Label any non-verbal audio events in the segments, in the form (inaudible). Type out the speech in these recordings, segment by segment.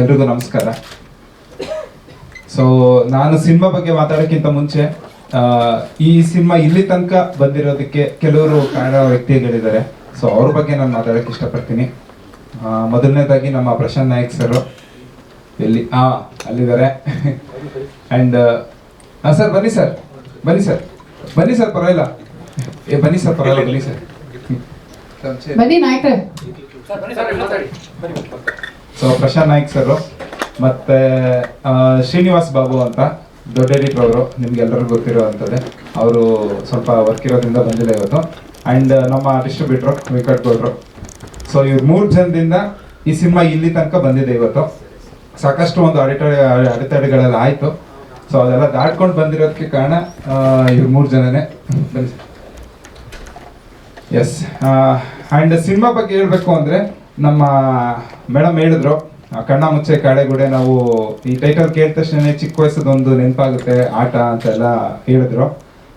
ಎಲ್ರಿಗೂ ನಮಸ್ಕಾರ. ಸೊ ನಾನು ಸಿನಿಮಾ ಬಗ್ಗೆ ಮಾತಾಡೋಕ್ಕಿಂತ ಮುಂಚೆ ಆ, ಈ ಸಿನಿಮಾ ಇಲ್ಲಿ ತನಕ ಬಂದಿರೋದಕ್ಕೆ ಕೆಲವರು ಕನ್ನಡ ವ್ಯಕ್ತಿಗಳಿದ್ದಾರೆ. ಸೊ ಅವ್ರ ಬಗ್ಗೆ ನಾನು ಮಾತಾಡೋಕ್ಕೆ ಇಷ್ಟಪಡ್ತೀನಿ. ಮೊದಲನೇದಾಗಿ ನಮ್ಮ ಪ್ರಶಾಂತ್ ನಾಯಕ್ ಸರ್. ಎಲ್ಲಿ ಆ ಅಲ್ಲಿದ್ದಾರೆ. ಆ್ಯಂಡ್ ಹಾಂ ಸರ್ ಬನ್ನಿ ಸರ್. ಬನ್ನಿ ಸರ್. ಬನ್ನಿ ಸರ್ ಪರವಾಗಿಲ್ಲ. ಏ ಬನ್ನಿ ಸರ್ ಪರವಾಗಿಲ್ಲ ಬನ್ನಿ ಸರ್. ಬನ್ನಿ ನಾಯ್ಕ್ರೆ ಸೊ ಪ್ರಶಾಂತ್ ನಾಯ್ಕ್ ಸರ್ ಮತ್ತೆ ಶ್ರೀನಿವಾಸ್ ಬಾಬು ಅಂತ ದೊಡ್ಡ ಎಡಿಟರ್ ಅವರು ನಿಮ್ಗೆಲ್ಲರಿಗೂ ಗೊತ್ತಿರುವಂಥದ್ದೇ ಅವರು ಸ್ವಲ್ಪ ವರ್ಕ್ ಇರೋದ್ರಿಂದ ಬಂದಿದೆ ಇವತ್ತು. ಆ್ಯಂಡ್ ನಮ್ಮ ಡಿಸ್ಟ್ರಿಬ್ಯೂಟ್ರು ವಿಕಟ್ ಗೌಡ್ರು. ಸೊ ಇವ್ರು ಮೂರು ಜನದಿಂದ ಈ ಸಿನಿಮಾ ಇಲ್ಲಿ ತನಕ ಬಂದಿದೆ ಇವತ್ತು. ಸಾಕಷ್ಟು ಒಂದು ಅಡೆತಡೆ ಅಡೆತಡೆಗಳೆಲ್ಲ ಆಯಿತು. ಸೊ ಅದೆಲ್ಲ ದಾಟ್ಕೊಂಡು ಬಂದಿರೋದಕ್ಕೆ ಕಾರಣ ಇವ್ರು ಮೂರು ಜನನೇ. ಎಸ್ ಆ್ಯಂಡ್ ಸಿನಿಮಾ ಬಗ್ಗೆ ಹೇಳಬೇಕು ಅಂದರೆ ನಮ್ಮ ಮೇಡಮ್ ಹೇಳಿದ್ರು ಕಣ್ಣ ಮುಚ್ಚೆ ಕಾಡೆಗುಡೆ ನಾವು ಈ ಟೈಟಲ್ ಕೇಳಿದ ತಕ್ಷಣ ಚಿಕ್ಕ ವಯಸ್ಸದೊಂದು ನೆನಪಾಗುತ್ತೆ, ಆಟ ಅಂತೆಲ್ಲ ಹೇಳಿದ್ರು.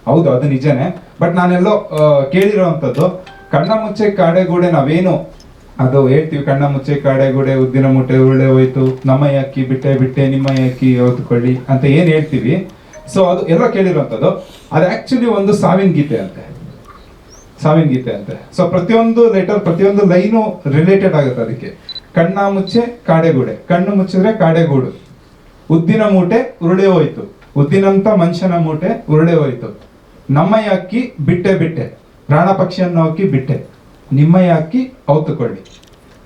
ಹೌದು, ಅದು ನಿಜನೇ. ಬಟ್ ನಾನೆಲ್ಲೋ ಕೇಳಿರೋ ಕೇಳಿರೋವಂಥದ್ದು, ಕಣ್ಣ ಮುಚ್ಚೆ ಕಾಡೆಗೂಡೆ ನಾವೇನು? ಅದು ಹೇಳ್ತೀವಿ, ಕಣ್ಣ ಮುಚ್ಚೆ ಕಾಡೆಗೂಡೆ, ಉದ್ದಿನ ಮುಟ್ಟೆ ಉರುಳೆ ಹೋಯ್ತು, ನಮ್ಮ ಅಕ್ಕಿ ಬಿಟ್ಟೆ ಬಿಟ್ಟೆ, ನಿಮ್ಮ ಅಕ್ಕಿ ಓದ್ಕೊಳ್ಳಿ ಅಂತ ಏನು ಹೇಳ್ತೀವಿ. ಸೊ ಅದು ಎಲ್ಲ ಕೇಳಿರೋಂಥದ್ದು ಅದು ಆ್ಯಕ್ಚುಲಿ ಒಂದು ಸಾವಿನ ಗೀತೆ ಅಂತೆ. ಸಾವಿನ ಗೀತೆ ಅಂತೆ. ಸೊ ಪ್ರತಿಯೊಂದು ಲೆಟರ್ ಪ್ರತಿಯೊಂದು ಲೈನು ರಿಲೇಟೆಡ್ ಆಗುತ್ತೆ ಅದಕ್ಕೆ. ಕಣ್ಣ ಮುಚ್ಚೆ ಕಾಡೆಗೂಡೆ ಕಣ್ಣು ಮುಚ್ಚಿದ್ರೆ ಕಾಡೆಗೂಡು ಉದ್ದಿನ ಮೂಟೆ ಉರುಳೆ ಹೋಯ್ತು. ಉದ್ದಿನಂತ ಮನುಷ್ಯನ ಮೂಟೆ ಉರುಳೆ ಹೋಯ್ತು. ನಮ್ಮಯ್ಯ ಅಕ್ಕಿ, ಬಿಟ್ಟೆ ಬಿಟ್ಟೆ. ಪ್ರಾಣ ಪಕ್ಷಿಯನ್ನು ಅಕ್ಕಿ, ಬಿಟ್ಟೆ. ನಿಮ್ಮಯ್ಯ ಅಕ್ಕಿ, ಔತುಕೊಳ್ಳಿ.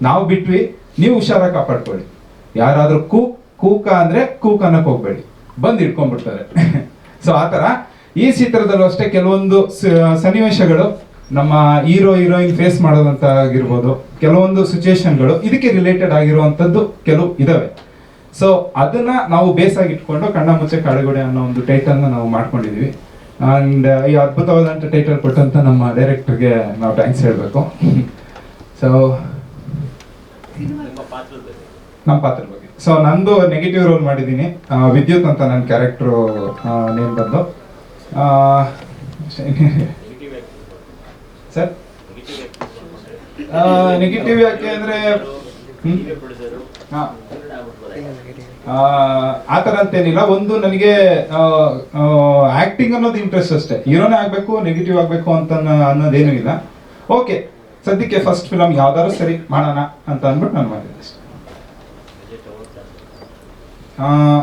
ನಾವು ಬಿಟ್ವಿ, ನೀವು ಹುಷಾರ ಕಾಪಾಡ್ಕೊಳ್ಳಿ. ಯಾರಾದ್ರೂ ಕೂ, ಕೂಕ ಅಂದ್ರೆ ಕೂಕನಕ್ಕೆ ಹೋಗ್ಬೇಡಿ. ಬಂದು ಇಟ್ಕೊಂಡ್ಬಿಡ್ತಾರೆ ಸೊ (laughs) ಆತರ ಈ ಚಿತ್ರದಲ್ಲೂ ಅಷ್ಟೇ ಕೆಲವೊಂದು ಸನ್ನಿವೇಶಗಳು ನಮ್ಮ ಹೀರೋ ಹೀರೋಯಿನ್ ಫೇಸ್ ಮಾಡೋದಂತ ಆಗಿರ್ಬೋದು ಕೆಲವೊಂದು ಸಿಚುಯೇಷನ್ಗಳು ಇದಕ್ಕೆ ರಿಲೇಟೆಡ್ ಆಗಿರುವಂಥದ್ದು ಕೆಲವು ಇದಾವೆ. ಸೊ ಅದನ್ನ ನಾವು ಬೇಸ್ ಆಗಿ ಇಟ್ಕೊಂಡು ಕಣ್ಣ ಮುಚ್ಚೆ ಕಾಡುಗೋಡೆ ಅನ್ನೋ ಒಂದು ಟೈಟಲ್ನ ನಾವು ಮಾಡ್ಕೊಂಡಿದೀವಿ. ಅಂಡ್ ಈ ಅದ್ಭುತವಾದಂಥ ಟೈಟಲ್ ಕೊಟ್ಟಂತ ನಮ್ಮ ಡೈರೆಕ್ಟರ್ಗೆ ನಾವು ಥ್ಯಾಂಕ್ಸ್ ಹೇಳಬೇಕು. ಸೊ ನಮ್ಮ ಪಾತ್ರ ಬಗ್ಗೆ. ಸೊ ನಂದು ನೆಗೆಟಿವ್ ರೋಲ್ ಮಾಡಿದ್ದೀನಿ. ವಿದ್ಯುತ್ ಅಂತ ನನ್ನ ಕ್ಯಾರೆಕ್ಟ್ರು ನೇಮ್ ಬಂದು. ಸರ್? ನೆಗೆಟಿವ್ ಯಾಕೆ ಅಂದ್ರೆ. ಆ, ಥರ ಅಂತೇನಿಲ್ಲ ಒಂದು ನನಗೆ ಆಕ್ಟಿಂಗ್ ಅನ್ನೋದು ಇಂಟ್ರೆಸ್ಟ್ ಅಷ್ಟೇ. ಹೀರೋನೇ ಆಗ್ಬೇಕು ನೆಗೆಟಿವ್ ಆಗ್ಬೇಕು ಅಂತ ಅನ್ನೋ- ಅನ್ನೋದೇನೂ ಇಲ್ಲ. ಓಕೆ ಸದ್ಯಕ್ಕೆ ಫಸ್ಟ್ ಫಿಲಮ್ ಯಾವ್ದಾದ್ರು ಸರಿ ಮಾಡೋಣ ಅಂತ ಅಂದ್ಬಿಟ್ಟು ನಾನು ಮಾಡಿದ್ದೆ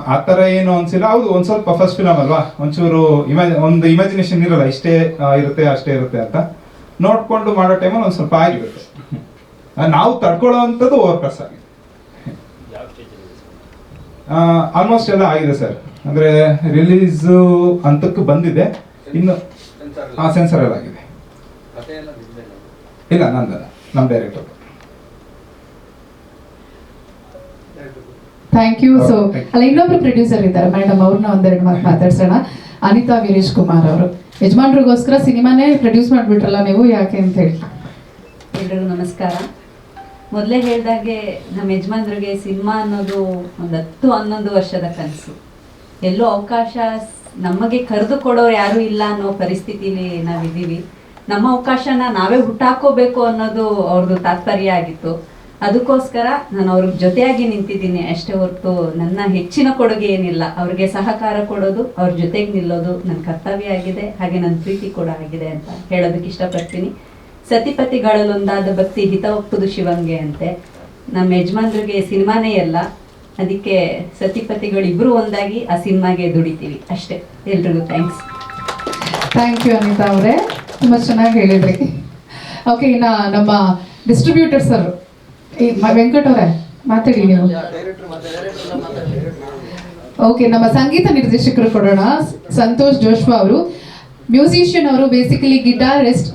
ಆ ಥರ ಏನು ಅನ್ಸಿಲ್ಲ. ಹೌದು ಒಂದು ಸ್ವಲ್ಪ ಫಸ್ಟ್ ಫಿಲಮ್ ಅಲ್ವಾ? ಒಂಚೂರು ಇಮ್ಯಾಜ್ ಒಂದು ಇಮ್ಯಾಜಿನೇಷನ್ ಇರಲ್ಲ ಇಷ್ಟೇ ಇರುತ್ತೆ ಅಷ್ಟೇ ಇರುತ್ತೆ ಅಂತ. ನೋಡ್ಕೊಂಡು ಮಾಡೋ ಟೈಮಲ್ಲಿ ಒಂದು ಸ್ವಲ್ಪ ಆಗಿರುತ್ತೆ. ನಾವು ತಡ್ಕೊಳ್ಳೋ ಅಂಥದ್ದು ಓವರ್ ಸರ್ ಆಗಿದೆ ಆಲ್ಮೋಸ್ಟ್ ಎಲ್ಲ ಆಗಿದೆ ಸರ್ ಅಂದರೆ ರಿಲೀಸ್ ಹಂತಕ್ಕೆ ಬಂದಿದೆ. ಇನ್ನು ಹಾಂ ಸೆನ್ಸರ್ ಎಲ್ಲ ಆಗಿದೆ. ಇಲ್ಲ ನಂದಲ್ಲ. ನಮ್ಮ director thank you so Okay, thank you. ಅಲ್ಲ ಇನ್ನೊಬ್ರು ಪ್ರೊಡ್ಯೂಸರ್ ಇದ್ದಾರೆ. ಮೇಡಮ್ ಅವ್ರನ್ನ ಒಂದೆರಡು ಮಾತು ಮಾತಾಡ್ಸೋಣ. ಅನಿತಾ ವೀರೇಶ್ ಕುಮಾರ್ ಅವರು. ಯಜಮಾನ್ರಿಗೋಸ್ಕರ ಸಿನಿಮಾನೇ ಪ್ರೊಡ್ಯೂಸ್ ಮಾಡ್ಬಿಟ್ರಲ್ಲ ನೀವು? ಯಾಕೆ ಅಂತ ಹೇಳಿ. ಎಲ್ರಿಗೂ ನಮಸ್ಕಾರ. ಮೊದಲೇ ಹೇಳಿದಾಗೆ ನಮ್ಮ ಯಜಮಾನ್ರಿಗೆ ಸಿನಿಮಾ ಅನ್ನೋದು ಒಂದು ಹತ್ತು ಹನ್ನೊಂದು ವರ್ಷದ ಕನಸು. ಎಲ್ಲೋ ಅವಕಾಶ ನಮಗೆ ಕರೆದು ಕೊಡೋರು ಯಾರೂ ಇಲ್ಲ ಅನ್ನೋ ಪರಿಸ್ಥಿತಿಲಿ ನಾವಿದ್ದೀವಿ. ನಮ್ಮ ಅವಕಾಶನ ನಾವೇ ಹುಟ್ಟಾಕೋಬೇಕು ಅನ್ನೋದು ಅವ್ರದ್ದು ತಾತ್ಪರ್ಯ ಆಗಿತ್ತು. ಅದಕ್ಕೋಸ್ಕರ ನಾನು ಅವ್ರ ಜೊತೆಯಾಗಿ ನಿಂತಿದ್ದೀನಿ. ಅಷ್ಟೇ ಹೊರತು ನನ್ನ ಹೆಚ್ಚಿನ ಕೊಡುಗೆ ಏನಿಲ್ಲ. ಅವ್ರಿಗೆ ಸಹಕಾರ ಕೊಡೋದು, ಅವ್ರ ಜೊತೆಗೆ ನಿಲ್ಲೋದು ನನ್ನ ಕರ್ತವ್ಯ ಆಗಿದೆ. ಹಾಗೆ ನನ್ನ ಪ್ರೀತಿ ಕೂಡ ಆಗಿದೆ ಅಂತ ಹೇಳೋದಕ್ಕೆ ಇಷ್ಟಪಡ್ತೀನಿ. ಸತಿಪತಿಗಳಲ್ಲೊಂದಾದ ಭಕ್ತಿ ಹಿತ ಒಪ್ಪುದು ಶಿವಂಗೆ ಅಂತೆ. ನಮ್ಮ ಯಜಮಾನ್ರಿಗೆ ಸಿನಿಮಾನೇ ಅಲ್ಲ. ಅದಕ್ಕೆ ಸತಿಪತಿಗಳಿಬ್ರು ಒಂದಾಗಿ ಆ ಸಿನಿಮಾಗೆ ದುಡಿತೀವಿ. ಅಷ್ಟೇ. ಎಲ್ರಿಗೂ ಥ್ಯಾಂಕ್ಸ್ ಥ್ಯಾಂಕ್ ಯು ಅನಿತಾ ಅವರೇ. ತುಂಬ ಚೆನ್ನಾಗಿ ಹೇಳಿದ್ರಿ. ಓಕೆ ಇನ್ನ ನಮ್ಮ ಡಿಸ್ಟ್ರಿಬ್ಯೂಟರ್ ಸರ್ ವೆಂಕಟ್ ಅವರೇ ಮಾತಾಡಿ ನೀವು. ಓಕೆ ನಮ್ಮ ಸಂಗೀತ ನಿರ್ದೇಶಕರು ಕೊಡೋಣ. ಸಂತೋಷ್ ಜೋಶ್ವಾ ಅವರು. ಮ್ಯೂಸಿಷಿಯನ್ ಅವರು ಬೇಸಿಕಲಿ ಗಿಟಾರಿಸ್ಟ್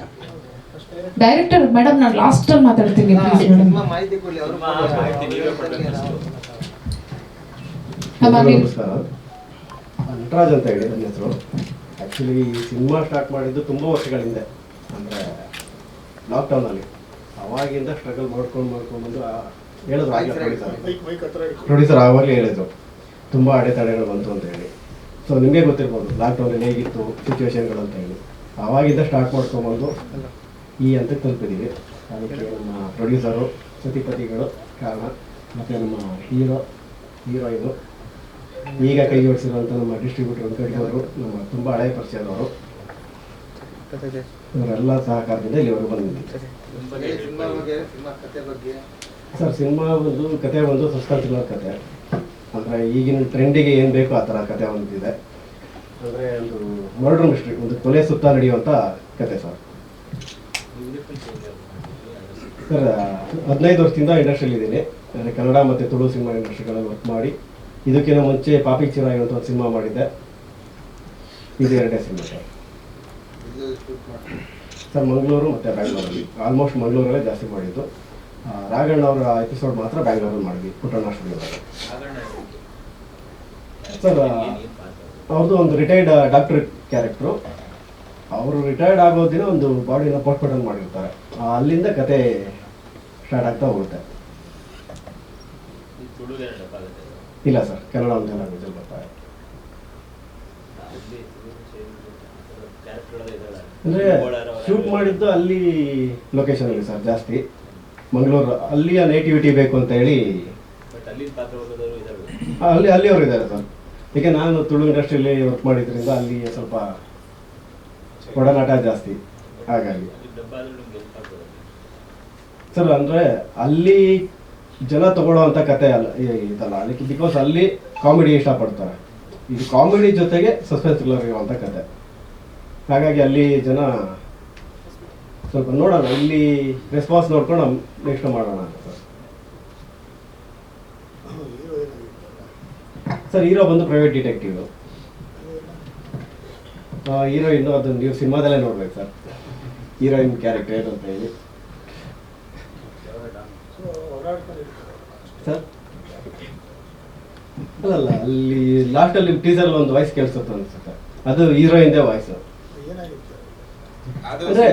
ಡೈರೆಕ್ಟರ್ ಮೇಡಮ್ ನಾನು ಲಾಸ್ಟ್ ಅಲ್ಲಿ ಮಾತಾಡ್ತೀನಿ ನಟರಾಜ್ ಅಂತ ಹೇಳಿ ನನ್ನ ಹೆಸರು. ಆ್ಯಕ್ಚುಲಿ ಈ ಸಿನಿಮಾ ಸ್ಟಾರ್ಟ್ ಮಾಡಿದ್ದು ತುಂಬ ವರ್ಷಗಳ ಹಿಂದೆ ಅಂದರೆ ಲಾಕ್ಡೌನಲ್ಲಿ ಅವಾಗಿಂದ ಸ್ಟ್ರಗಲ್ ಮಾಡ್ಕೊಂಡು ಮಾಡ್ಕೊಂಡು ಬಂದು ಹೇಳಿದ್ರು ಆಗಲೇ ಪ್ರೊಡ್ಯೂಸರ್. ಪ್ರೊಡ್ಯೂಸರ್ ಆವಾಗಲೇ ಹೇಳಿದ್ರು ತುಂಬ ಅಡೆತಡೆಗಳು ಬಂತು ಅಂತ ಹೇಳಿ. ಸೊ ನಿಮಗೆ ಗೊತ್ತಿರ್ಬೋದು ಲಾಕ್ಡೌನ್ ಹೇಗಿತ್ತು ಸಿಚುವೇಶನ್ಗಳು ಅಂತ ಹೇಳಿ. ಅವಾಗಿಂದ ಸ್ಟಾರ್ಟ್ ಮಾಡ್ಕೊಂಬಂದು ಈ ಅಂತ ತಲುಪಿದ್ದೀವಿ ಅದಕ್ಕೆ ನಮ್ಮ ಪ್ರೊಡ್ಯೂಸರು ಸತಿಪತಿಗಳು ಕಾರಣ ಮತ್ತು ನಮ್ಮ ಹೀರೋ ಹೀರೋಯಿನು. ಈಗ ಕೈ ಜೋಡಿಸಿರುವಂಥ ನಮ್ಮ ಡಿಸ್ಟ್ರಿಬ್ಯೂಟರ್ ಅಂತ ಅವರು ನಮ್ಮ ತುಂಬ ಹಳೆಯ ಪರಿಚಯದವರು. ಇವರೆಲ್ಲ ಸಹಕಾರದಿಂದ ಇಲ್ಲಿವರೆಗೂ ಬಂದಿದ್ದೀವಿ. ಸರ್ ಸಿನಿಮಾ ಒಂದು ಕತೆ ಒಂದು ಸಸ್ಪೆನ್ಸ್ ಥ್ರಿಲ್ಲರ್ ಕತೆ. ಅಂದರೆ ಈಗಿನ ಟ್ರೆಂಡಿಗೆ ಏನು ಬೇಕೋ ಆ ಥರ ಕತೆ ಒಂದಿದೆ ಅಂದರೆ ಒಂದು ಮರ್ಡರ್ ಮಿಸ್ಟ್ರಿ ಒಂದು ಕೊಲೆ ಸುತ್ತ ನಡೆಯುವಂಥ ಕತೆ ಸರ್. ಸರ್ ಹದಿನೈದು ವರ್ಷದಿಂದ ಇಂಡಸ್ಟ್ರಿಯಲ್ಲಿ ಇದ್ದೀನಿ. ಅಂದರೆ ಕನ್ನಡ ಮತ್ತು ತುಳು ಸಿನಿಮಾ ಇಂಡಸ್ಟ್ರಿಗಳಲ್ಲಿ ವರ್ಕ್ ಮಾಡಿ ಇದಕ್ಕಿಂತ ಮುಂಚೆ ಪಾಪಿ ಚೆನ್ನಾಗಿರುವಂಥ ಅಂತ ಒಂದು ಸಿನಿಮಾ ಮಾಡಿದ್ದೆ. ಇದು ಎರಡನೇ ಸಿನಿಮಾ ಸರ್. ಸರ್, ಮಂಗಳೂರು ಮತ್ತು ಬ್ಯಾಂಗ್ಳೂರಲ್ಲಿ. ಆಲ್ಮೋಸ್ಟ್ ಮಂಗಳೂರಲ್ಲೇ ಜಾಸ್ತಿ ಮಾಡಿದ್ದು. ರಾಘಣ್ಣ ಅವರ ಎಪಿಸೋಡ್ ಮಾತ್ರ ಬ್ಯಾಂಗ್ಳೂರಲ್ಲಿ ಮಾಡಿದ್ವಿ ಪುಟ್ಟಣ್ಣ ಸ್ಟುಡಿಯೋದಲ್ಲಿ ಸರ್ ಅವ್ರದ್ದು ಒಂದು ರಿಟೈರ್ಡ್ ಡಾಕ್ಟರ್ ಕ್ಯಾರೆಕ್ಟ್ರು ಅವರು ರಿಟೈರ್ಡ್ ಆಗೋ ದಿನ ಒಂದು ಬಾಡಿನ ಪೋಸ್ಟ್ಮಾರ್ಟಮ್ ಮಾಡಿರ್ತಾರೆ. ಅಲ್ಲಿಂದ ಕತೆ ಸ್ಟಾರ್ಟ್ ಆಗ್ತಾ ಹೋಗುತ್ತೆ. ಇಲ್ಲ ಸರ್, ಕನ್ನಡ ಒಂದು ಲ್ಯಾಂಗ್ವೇಜಲ್ಲಿ ಬರ್ತಾರೆ. ಅಂದರೆ ಶೂಟ್ ಮಾಡಿದ್ದು ಅಲ್ಲಿ ಲೊಕೇಶನ್ ಅಲ್ಲಿ ಸರ್ ಜಾಸ್ತಿ. ಮಂಗಳೂರು ಅಲ್ಲಿಯ ನೇಟಿವಿಟಿ ಬೇಕು ಅಂತ ಹೇಳಿ. ಅಲ್ಲಿ ಅಲ್ಲಿಯವರು ಇದ್ದಾರೆ ಸರ್ ಈಗ ನಾನು ತುಳು ಇಂಡಸ್ಟ್ರಿಯಲ್ಲಿ ವರ್ಕ್ ಮಾಡಿದ್ರಿಂದ ಅಲ್ಲಿ ಸ್ವಲ್ಪ ಒಡನಾಟ ಜಾಸ್ತಿ. ಹಾಗಾಗಿ. ಸರ್ ಅಂದರೆ ಅಲ್ಲಿ ಜನ ತಗೊಳ್ಳೋ ಅಂತ ಕತೆ ಅಲ್ಲ ಇದಲ್ಲ. ಅದಕ್ಕೆ ಬಿಕಾಸ್ ಅಲ್ಲಿ ಕಾಮಿಡಿ ಇಷ್ಟಪಡ್ತಾರೆ. ಇದು ಕಾಮಿಡಿ ಜೊತೆಗೆ ಸಸ್ಪೆನ್ಸ್ ಥ್ರಿಲ್ಲರ್ ಇರುವಂಥ ಕತೆ. ಹಾಗಾಗಿ ಅಲ್ಲಿ ಜನ ಸ್ವಲ್ಪ ನೋಡೋಣ, ಇಲ್ಲಿ ರೆಸ್ಪಾನ್ಸ್ ನೋಡ್ಕೊಂಡು ನೆಕ್ಸ್ಟ್ ಮಾಡೋಣ ಸರ್. ಸರ್, ಹೀರೋ ಬಂದು ಪ್ರೈವೇಟ್ ಡಿಟೆಕ್ಟಿವ್ ಹೀರೋಯಿನ್ ಅದನ್ನು ನೀವು ಸಿನಿಮಾದಲ್ಲೇ ನೋಡ್ಬೇಕು ಸರ್. ಹೀರೋಯಿನ್ ಕ್ಯಾರೆಕ್ಟರ್ ಅಂತ ಹೇಳಿ. ಸರ್? ಅಲ್ಲಲ್ಲ, ಅಲ್ಲಿ ಲಾಸ್ಟಲ್ಲಿ ಟೀಸರ್ ಒಂದು ವಾಯ್ಸ್ ಕೇಳಿಸುತ್ತೆ ಅನ್ಸುತ್ತೆ. ಅದು ಹೀರೋಯಿನ್ದೇ ವಾಯ್ಸ್ ಅಂದ್ರೆ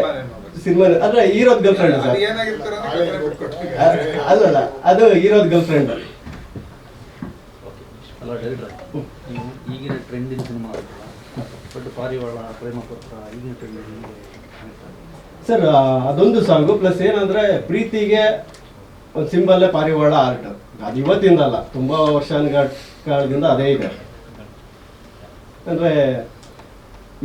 ಸಿನಿಮಾ ಅಂದ್ರೆ ಹೀರೋದ್ ಗರ್ಲ್ ಫ್ರೆಂಡ್ ಸರ್. ಅಲ್ಲಲ್ಲ ಅದು ಹೀರೋದ್ ಗರ್ಲ್ ಫ್ರೆಂಡ್ ಅಲ್ಲ ಡೈರೆಕ್ಟರ್. ನೀವು ಈಗಿನ ಟ್ರೆಂಡಿನ ಸಿನಿಮಾ ಬಟ್ ಪಾರಿವಾಳ ಪ್ರೇಮ ಪತ್ರ ಈಗಿನ ಟ್ರೆಂಡ್ ಸರ್ ಅದೊಂದು ಸಾಂಗು ಪ್ಲಸ್ ಏನಂದ್ರೆ ಪ್ರೀತಿಗೆ ಒಂದು ಸಿಂಬಲ್ಲೇ ಪಾರಿವಾಳ ಆರ್ಟ್ ಅದು ಇವತ್ತಿಂದ ಅಲ್ಲ ತುಂಬಾ ಕಾಲದಿಂದ ಅದೇ ಇದೆ. ಅಂದ್ರೆ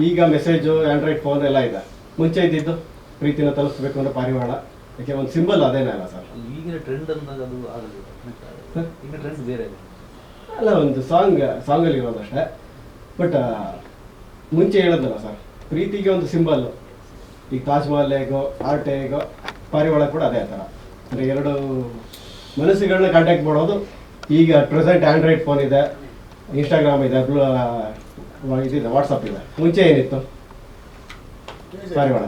ಈಗ ಮೆಸೇಜು ಆಂಡ್ರಾಯ್ಡ್ ಫೋನ್ ಎಲ್ಲ ಇದೆ. ಮುಂಚೆ ಇದ್ದಿದ್ದು ಪ್ರೀತಿನ ತಲುಪಿಸ್ಬೇಕು ಅಂದ್ರೆ ಪಾರಿವಾಳ ಯಾಕೆ ಒಂದು ಸಿಂಬಲ್ ಅದೇನೇ ಅಲ್ಲ ಸರ್. ಈಗಿನ ಟ್ರೆಂಡ್ ಅಂದಾಗ ಅದು ಆಗಲ್ಲ. ಸರ್? ಈಗ ಟ್ರೆಂಡ್ ಬೇರೆ ಇದೆ ಅಲ್ಲ ಒಂದು ಸಾಂಗ್ ಸಾಂಗಲ್ಲಿ ಇರೋದಷ್ಟೇ. ಬಟ್ ಮುಂಚೆ ಹೇಳೋದಲ್ಲ ಸರ್ ಪ್ರೀತಿಗೆ ಒಂದು ಸಿಂಬಲ್ ಈಗ ತಾಜ್ ಮಹಲ್ ಹೇಗೋ ಆರ್ಟ್ ಹೇಗೋ ಪಾರಿವಾಳ ಕೂಡ ಅದೇ ಥರ. ಅಂದರೆ ಎರಡು ಮನಸ್ಸುಗಳನ್ನ ಕಾಂಟ್ಯಾಕ್ಟ್ ಮಾಡೋದು. ಈಗ ಪ್ರೆಸೆಂಟ್ ಆಂಡ್ರಾಯ್ಡ್ ಫೋನ್ ಇದೆ ಇನ್ಸ್ಟಾಗ್ರಾಮ್ ಇದೆ ಬ್ಲೂ ಇದಿದೆ ವಾಟ್ಸಪ್ ಇದೆ. ಮುಂಚೆ ಏನಿತ್ತು? ಪಾರಿವಾಳ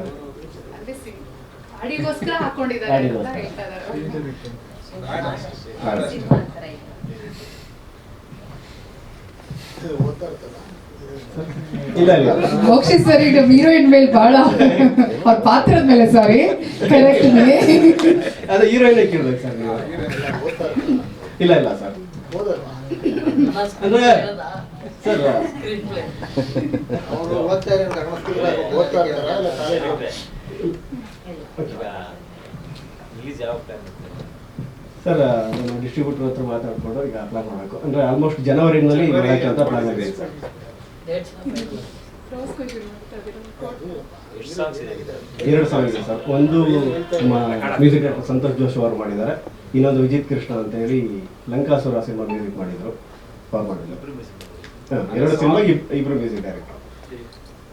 ಗಾಡಿಗೋಸ್ಕರ ಹಾಕೊಂಡಿದ್ದಾರೆ ಅಂತ. ಹೇಳ್ತಾ ಇದ್ದಾರೆ ಸರ್ ಈಗ ಹೀರೋಯಿನ್ ಮೇಲೆ ಬಹಳ ಅವ್ರ ಪಾತ್ರದ ಮೇಲೆ ಸಾರಿ ಕರೆಕ್ಟ್ ಅದು ಹೀರೋಯಿನ್ ಕೇಳ್ಬೇಕು ಸರ್ ಇಲ್ಲ ಇಲ್ಲ ಸರ್. ಅಂದ್ರೆ ಸರ್. ಸರ್ ನಾನು ಡಿಸ್ಟ್ರಿಬ್ಯೂಟರ್ ಹತ್ರ ಮಾತಾಡ್ಕೊಂಡು ಈಗ ಅಪ್ಲೈ ಮಾಡಬೇಕು. ಅಂದ್ರೆ ಆಲ್ಮೋಸ್ಟ್ ಜನವರಿನಲ್ಲಿ ಮಾಡೋಕ್ಕೆ ಅಂತ ಪ್ಲಾನ್ ಇದೆ ಸರ್ ಎರಡು ಸಾಂಗ್ ಇದೆ ಸರ್. ಒಂದು ಮ್ಯೂಸಿಕ್ ಡೈರೆಕ್ಟರ್ ಸಂತೋಷ್ ಜೋಶಿ ಅವರು ಮಾಡಿದ್ದಾರೆ. ಇನ್ನೊಂದು ವಿಜಿತ್ ಕೃಷ್ಣ ಅಂತ ಹೇಳಿ ಲಂಕಾಸುರ ಸಿನಿಮಾ ಮ್ಯೂಸಿಕ್ ಮಾಡಿದ್ರು. ಫಾರ್ ಮಾಡಿದ್ರು ಎರಡು ಸಿನಿಮಾಗೆ ಮ್ಯೂಸಿಕ್ ಡೈರೆಕ್ಟರ್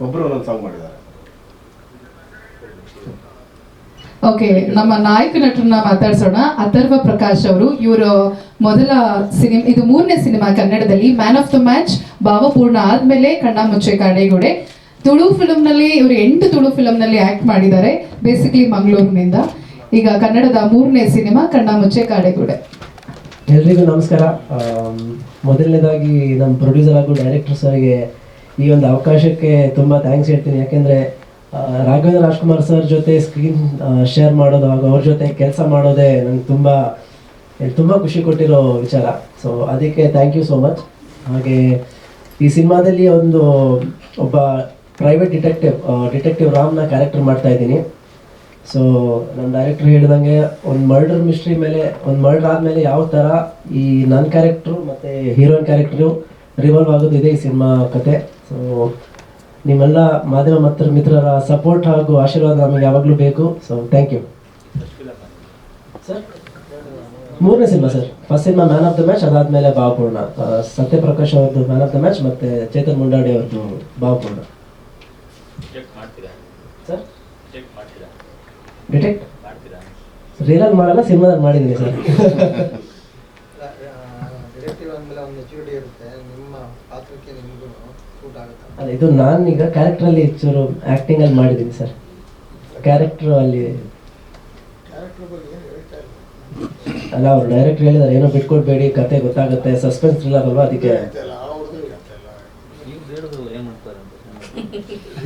ಒಬ್ರು ಒಂದೊಂದು ಸಾಂಗ್ ಮಾಡಿದ್ದಾರೆ. ಓಕೆ ನಮ್ಮ ನಾಯಕ ನಟರನ್ನ ಮಾತಾಡ್ಸೋಣ. ಅಥರ್ವ ಪ್ರಕಾಶ್ ಅವರು. ಇವರು ಮೊದಲ ಸಿನಿಮಾ, ಇದು ಮೂರನೇ ಸಿನಿಮಾ ಕನ್ನಡದಲ್ಲಿ ಮ್ಯಾನ್ ಆಫ್ ದ ಮ್ಯಾಚ್ ಭಾವಪೂರ್ಣ ಆದ್ಮೇಲೆ ಕಣ್ಣ ಮುಚ್ಚೆ ಕಾಡೆಗೋಡೆ ತುಳು ಫಿಲಂ ನಲ್ಲಿ ಇವರು ಎಂಟು ತುಳು ಫಿಲಂ ನಲ್ಲಿ ಆಕ್ಟ್ ಮಾಡಿದ್ದಾರೆ ಬೇಸಿಕಲಿ ಮಂಗಳೂರಿನಿಂದ. ಈಗ ಕನ್ನಡದ ಮೂರನೇ ಸಿನಿಮಾ ಕಣ್ಣ ಮುಚ್ಚೆ ಕಾಡೆಗೋಡೆ ಎಲ್ರಿಗೂ ನಮಸ್ಕಾರ. ಮೊದಲನೇದಾಗಿ ನಮ್ಮ ಪ್ರೊಡ್ಯೂಸರ್ ಹಾಗೂ ಡೈರೆಕ್ಟರ್ ಸರ್ಗೆ ಈ ಒಂದು ಅವಕಾಶಕ್ಕೆ ತುಂಬ ಥ್ಯಾಂಕ್ಸ್ ಹೇಳ್ತೀನಿ. ಯಾಕೆಂದರೆ ರಾಘವೇಂದ್ರ ರಾಜ್ಕುಮಾರ್ ಸರ್ ಜೊತೆ ಸ್ಕ್ರೀನ್ ಶೇರ್ ಮಾಡೋದು ಹಾಗೂ ಅವ್ರ ಜೊತೆ ಕೆಲಸ ಮಾಡೋದೇ ನಂಗೆ ತುಂಬ ತುಂಬ ಖುಷಿ ಕೊಟ್ಟಿರೋ ವಿಚಾರ. ಸೊ ಅದಕ್ಕೆ ಥ್ಯಾಂಕ್ ಯು ಸೋ ಮಚ್ ಹಾಗೆ, ಈ ಸಿನಿಮಾದಲ್ಲಿ ಒಂದು ಒಬ್ಬ ಪ್ರೈವೇಟ್ ಡಿಟೆಕ್ಟಿವ್ ಡಿಟೆಕ್ಟಿವ್ ರಾಮ್ನ ಕ್ಯಾರೆಕ್ಟರ್ ಮಾಡ್ತಾ ಇದ್ದೀನಿ. ಸೊ ನಮ್ಮ ಡೈರೆಕ್ಟರ್ ಹೇಳಿದಂಗೆ ಒಂದು ಮರ್ಡರ್ ಮಿಸ್ಟ್ರಿ ಮೇಲೆ, ಒಂದು ಮರ್ಡರ್ ಆದಮೇಲೆ ಯಾವ ಥರ ಈ ನನ್ನ ಕ್ಯಾರೆಕ್ಟ್ರು ಮತ್ತು ಹೀರೋಯಿನ್ ಕ್ಯಾರೆಕ್ಟ್ರು ರಿವಾಲ್ವ್ ಇದೆ ಈ ಸಿನಿಮಾ ಕತೆ. ಸೊ ನಿಮ್ಮೆಲ್ಲ ಮಾಧ್ಯಮ ಮತ್ತು ಮಿತ್ರರ ಸಪೋರ್ಟ್ ಹಾಗೂ ಆಶೀರ್ವಾದ ನಮಗೆ ಯಾವಾಗಲೂ ಬೇಕು. ಸೊ ಥ್ಯಾಂಕ್ ಯು ಸರ್ ಮೂರನೇ cinema sir first cinema man of the match ಅದಾದಮೇಲೆ ಭಾವಪೂರ್ಣ. ಸತ್ಯಪ್ರಕಾಶ್ ಅವ್ರದ್ದು ಮ್ಯಾನ್ ಆಫ್ ದ ಮ್ಯಾಚ್ ಮತ್ತೆ ಚೇತನ್ ಮುಂಡಾಡಿ ಅವ್ರದ್ದು ಭಾವಪೂರ್ಣ ಸರ್ ಡಿಟೆಕ್ಟ್ ರೀಲಲ್ಲಿ ಮಾಡಲ್ಲ ಸಿನಿಮಾದಲ್ಲಿ ಮಾಡಿದ್ದೀನಿ ಸರ್. ಅಲ್ಲ ಇದು ನಾನು ಈಗ ಕ್ಯಾರೆಕ್ಟ್ರಲ್ಲಿ ಹೆಚ್ಚು ಆ್ಯಕ್ಟಿಂಗಲ್ಲಿ ಮಾಡಿದ್ದೀನಿ ಸರ್. ಕ್ಯಾರೆಕ್ಟ್ರು ಅಲ್ಲಿ ಅಲ್ಲ ಅವ್ರು ಡೈರೆಕ್ಟ್ ಹೇಳಿದಾರೆ ಏನೋ ಬಿಟ್ಕೊಡ್ಬೇಡಿ ಕತೆ ಗೊತ್ತಾಗುತ್ತೆ ಸಸ್ಪೆನ್ಸ್ ಇಲ್ಲ ಅಲ್ವಾ ಅದಕ್ಕೆ ಹೇಳ್ತಾ ಇಲ್ಲ ಅವ್ರದ್ದು ಹೇಳ್ತಾ ಇಲ್ಲ ಈಗ ಹೇಳಿದ್ರು ಏನ್ ಮಾಡ್ತಾರೆ ಅಂತ